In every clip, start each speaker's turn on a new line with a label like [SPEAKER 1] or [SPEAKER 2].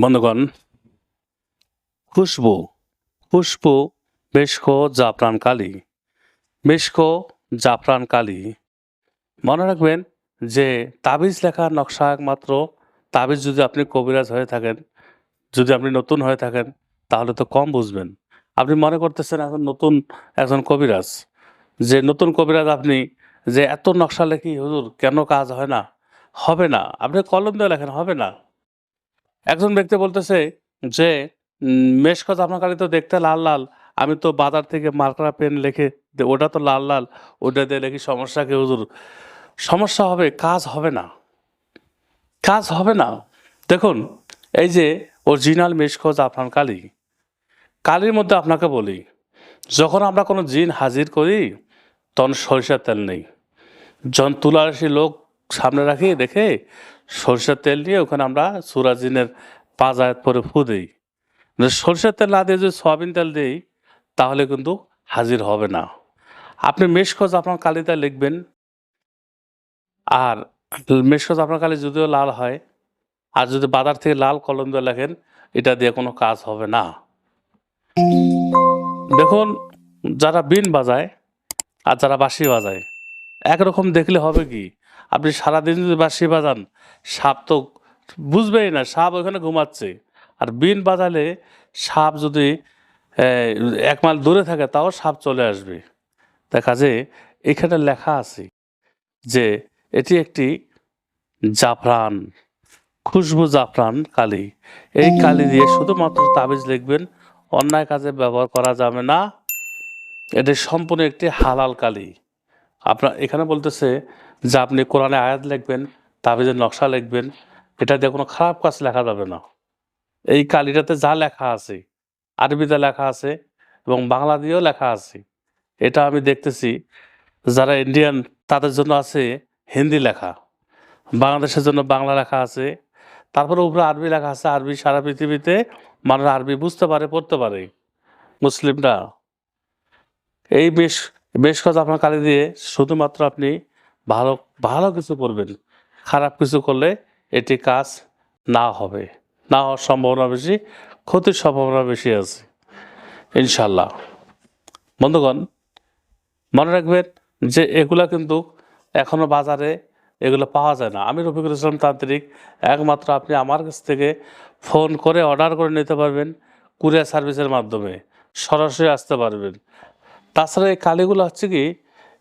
[SPEAKER 1] বন্ধুগণ, খুশবু খুশবু বেশকো জাফরান কালি। বেশকো জাফরান কালি। মনে রাখবেন যে তাবিজ লেখা নকশা একমাত্র তাবিজ যদি আপনি কবিরাজ হয়ে থাকেন, যদি আপনি নতুন হয়ে থাকেন, তাহলে তো কম বুঝবেন। আপনি মনে করতেছেন এখন নতুন একজন কবিরাজ। যে নতুন কবিরাজ আপনি, যে এত নকশা লেখি, হুজুর, কেন কাজ হয় না? হবে না। আপনি কলম দিয়ে লেখেন, হবে না। একজন ব্যক্তি বলতেছে যে উম, মেশকত আপনার কালি তো দেখতে লাল লাল। আমি তো বাজার থেকে মার্কারা পেন লিখে ওটা তো লাল লাল। ওটা দিয়ে লিখি সমস্যা কি হুজুর? সমস্যা হবে কাজ হবে না। কাজ হবে না। দেখুন এই যে অরিজিনাল মেশকত আপনার কালি কালির মধ্যে আপনাকে বলি যখন আমরা কোনো জিন হাজির করি তখন সরিষার তেল নেই। যখন তুলারাশি লোক সামনে রাখি দেখে সরিষার তেল নিয়ে ওখানে আমরা সুরাজিনের পাজায় পরে ফু দিই। সরিষার তেল না দিয়ে যদি সয়াবিন তেল দিই, তাহলে কিন্তু হাজির হবে না। আপনি মেশখোঁজ আপনার কালিতে লিখবেন। আর মেশখোঁজ আপনার কালি যদিও লাল হয়, আর যদি বাজার থেকে লাল কলম দিয়ে লেখেন, এটা দিয়ে কোনো কাজ হবে না। দেখুন, যারা বিন বাজায় আর যারা বাঁশি বাজায়, একরকম দেখলে হবে কি? আপনি সারাদিন যদি বাঁশি বাজান, সাপ তো বুঝবেই না, সাপ ওখানে ঘুমাচ্ছে। আর বিন বাজালে সাপ যদি এক মাইল দূরে থাকে, তাও সাপ চলে আসবে। দেখা যে এখানে লেখা আছে যে, এটি একটি জাফরান, খুশবু জাফরান কালি। এই কালি দিয়ে শুধুমাত্র তাবিজ লিখবেন, অন্যায় কাজে ব্যবহার করা যাবে না। এটি সম্পূর্ণ একটি হালাল কালি। আপনার, এখানে বলতেছে যে আপনি কোরআনে আয়াত লিখবেন, তাবিজের নকশা লিখবেন, এটা দিয়ে কোনো খারাপ কাজ লেখা যাবে না। এই কালিটাতে যা লেখা আছে, আরবিতে লেখা আছে এবং বাংলা দিয়েও লেখা আছে, এটা আমি দেখতেছি যারা ইন্ডিয়ান তাদের জন্য আছে হিন্দি লেখা, বাংলাদেশের জন্য বাংলা লেখা আছে, তারপরে উপরে আরবি লেখা আছে, আরবি সারা পৃথিবীতে মানুষ আরবি বুঝতে পারে, পড়তে পারে। মুসলিমরা, এই বেশ বেশ কথা আপনার কালি দিয়ে শুধুমাত্র আপনি ভালো ভালো কিছু করবেন। খারাপ কিছু করলে এটি কাজ না হবে। না হওয়ার সম্ভাবনা বেশি, ক্ষতির সম্ভাবনা বেশি আছে। ইনশাল্লাহ বন্ধুগণ, মনে রাখবেন যে এগুলা কিন্তু এখনও বাজারে এগুলো পাওয়া যায় না। আমি রফিকুল ইসলাম তান্ত্রিক, একমাত্র আপনি আমার কাছ থেকে ফোন করে অর্ডার করে নিতে পারবেন কুরিয়ার সার্ভিসের মাধ্যমে। সরাসরি আসতে পারবেন। তাছাড়া এই কালিগুলো হচ্ছে কি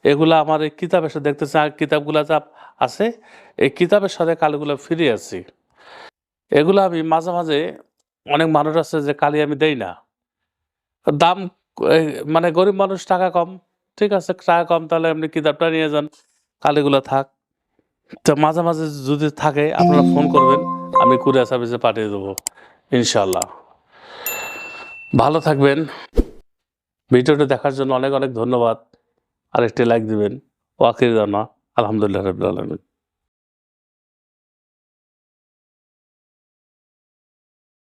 [SPEAKER 1] এগুলো আমার এই কিতাবের সাথে দেখতেছে কিতাবগুলো যা আছে, এই কিতাবের সাথে কালিগুলো ফিরে আছি এগুলো আমি মাঝে মাঝে অনেক মানুষ আছে যে কালি আমি দেই না। দাম মানে গরিব মানুষ টাকা কম, ঠিক আছে, টাকা কম, তাহলে আপনি কিতাবটা নিয়ে যান, কালিগুলো থাক। তো মাঝে মাঝে যদি থাকে, আপনারা ফোন করবেন, আমি কুরিয়ার সার্ভিসে পাঠিয়ে দেবো ইনশাল্লাহ ভালো থাকবেন। ভিডিওটা দেখার জন্য অনেক অনেক ধন্যবাদ। আর একটি লাইক দিবেন। ওয়াকির জানা আলহামদুলিল্লাহ রবিল আলমিন।